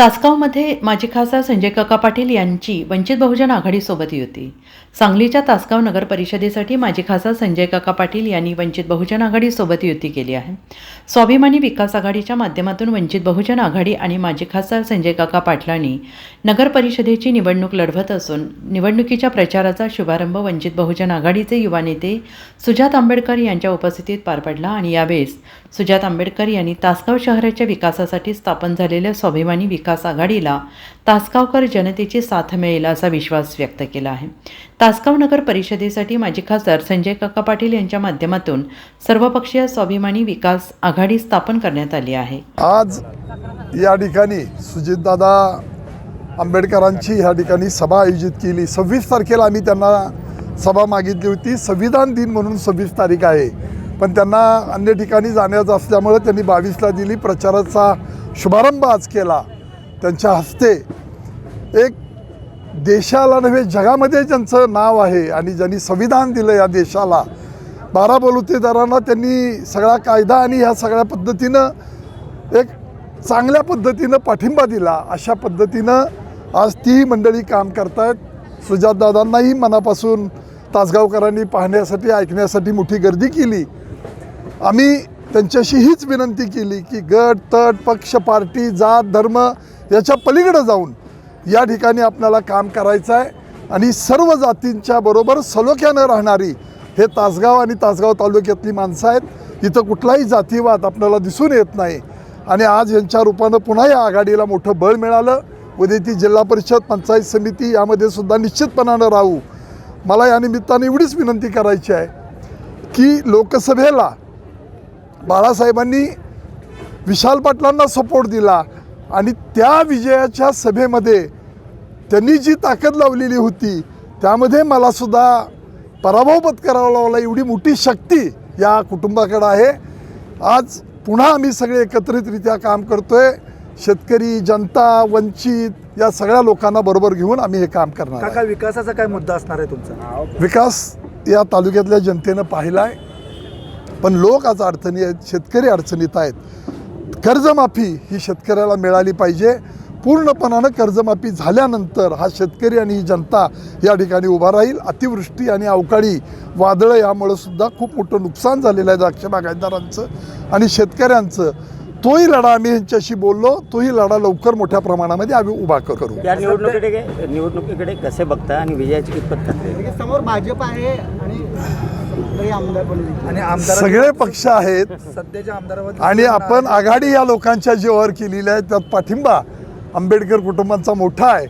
तासगावमध्ये माजी खासदार संजय काका पाटील यांची वंचित बहुजन आघाडीसोबत युती. सांगलीच्या तासगाव नगर परिषदेसाठी माजी खासदार संजय काका पाटील यांनी वंचित बहुजन आघाडीसोबत युती केली आहे. स्वाभिमानी विकास आघाडीच्या माध्यमातून वंचित बहुजन आघाडी आणि माजी खासदार संजय काका पाटलांनी नगर परिषदेची निवडणूक लढवत असून निवडणुकीच्या प्रचाराचा शुभारंभ वंचित बहुजन आघाडीचे युवा नेते सुजात आंबेडकर यांच्या उपस्थितीत पार पडला आणि यावेळेस सुजात आंबेडकर यांनी तासगाव शहराच्या विकासासाठी स्थापन झालेल्या स्वाभिमानी विकास आघाडीला तासगावकर जनतेची साथ मिळेल असा विश्वास व्यक्त केला आहे. तासगाव नगर परिषदेसाठी माजी खासदार संजय काका पाटील यांच्या माध्यमातून सर्वपक्षीय स्वाभिमानी विकास आघाडी स्थापन करण्यात आली आहे. आज या ठिकाणी सुजितदादा आंबेडकरांची ह्या ठिकाणी सभा आयोजित केली. सव्वीस तारखेला आम्ही त्यांना सभा मागितली होती. संविधान दिन म्हणून सव्वीस तारीख आहे. पण त्यांना अन्य ठिकाणी जाण्याचं असल्यामुळे त्यांनी बावीसला दिली. प्रचाराचा शुभारंभ आज केला. त्यांच्या हस्ते एक देशाला नव्हे जगामध्ये ज्यांचं नाव आहे आणि ज्यांनी संविधान दिलं या देशाला बारा बलुतेदारांना त्यांनी सगळा कायदा आणि ह्या सगळ्या पद्धतीनं एक चांगल्या पद्धतीनं पाठिंबा दिला. अशा पद्धतीनं आज तीही मंडळी काम करतायत. सुजातदादांनाही मनापासून तासगावकरांनी पाहण्यासाठी ऐकण्यासाठी मोठी गर्दी केली. आम्ही त्यांच्याशी हीच विनंती केली की गट तट पक्ष पार्टी जात धर्म याच्या पलीकडे जाऊन या ठिकाणी आपल्याला काम करायचं आहे. आणि सर्व जातींच्या बरोबर सलोख्यानं राहणारी हे तासगाव आणि तासगाव तालुक्यातली माणसं आहेत. इथं कुठलाही जातीवाद आपल्याला दिसून येत नाही. आणि आज यांच्या रूपानं पुन्हा या आघाडीला मोठं बळ मिळालं. उद्या ती जिल्हा परिषद पंचायत समिती यामध्ये सुद्धा निश्चितपणानं राहू. मला या निमित्ताने एवढीच विनंती करायची आहे की लोकसभेला बाळासाहेबांनी विशाल पाटलांना सपोर्ट दिला. आणि त्या विजयाच्या सभेमध्ये त्यांनी जी ताकद लावलेली होती त्यामध्ये मला सुद्धा पराभव पत्करावा लावला एवढी मोठी शक्ती या कुटुंबाकडं आहे. आज पुन्हा आम्ही सगळे एकत्रितरित्या काम करतोय. शेतकरी जनता वंचित या सगळ्या लोकांना बरोबर घेऊन आम्ही हे काम करणार. काका विकासाचा काय मुद्दा असणार आहे तुमचा? विकास या तालुक्यातल्या जनतेनं पाहिला आहे पण लोक आज अडचणी आहेत शेतकरी अडचणीत आहेत. कर्जमाफी ही शेतकऱ्याला मिळाली पाहिजे. पूर्णपणानं कर्जमाफी झाल्यानंतर हा शेतकरी आणि ही जनता या ठिकाणी उभा राहील. अतिवृष्टी आणि अवकाळी वादळं यामुळं सुद्धा खूप मोठं नुकसान झालेलं आहे द्राक्ष बागायतदारांचं आणि शेतकऱ्यांचं. तोही लढा आम्ही यांच्याशी बोललो. तोही लढा लवकर मोठ्या प्रमाणामध्ये आम्ही उभा करू. या निवडणुकीकडे निवडणुकीकडे कसे बघता आणि विजयाची कितपत समोर भाजप आहे आणि काही आमदार पण आणि आमदार सगळे पक्ष आहेत. सध्याच्या आमदारावर आणि आपण आघाडी या लोकांच्या जीवावर केलेली आहे त्यात पाठिंबा. आंबेडकर कुटुंबांचा मोठा आहे.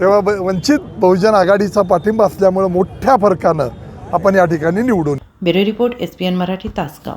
तेव्हा वंचित बहुजन आघाडीचा पाठिंबा असल्यामुळे मोठ्या फरकानं आपण या ठिकाणी निवडून bureau report S P N Marathi Tasgaon.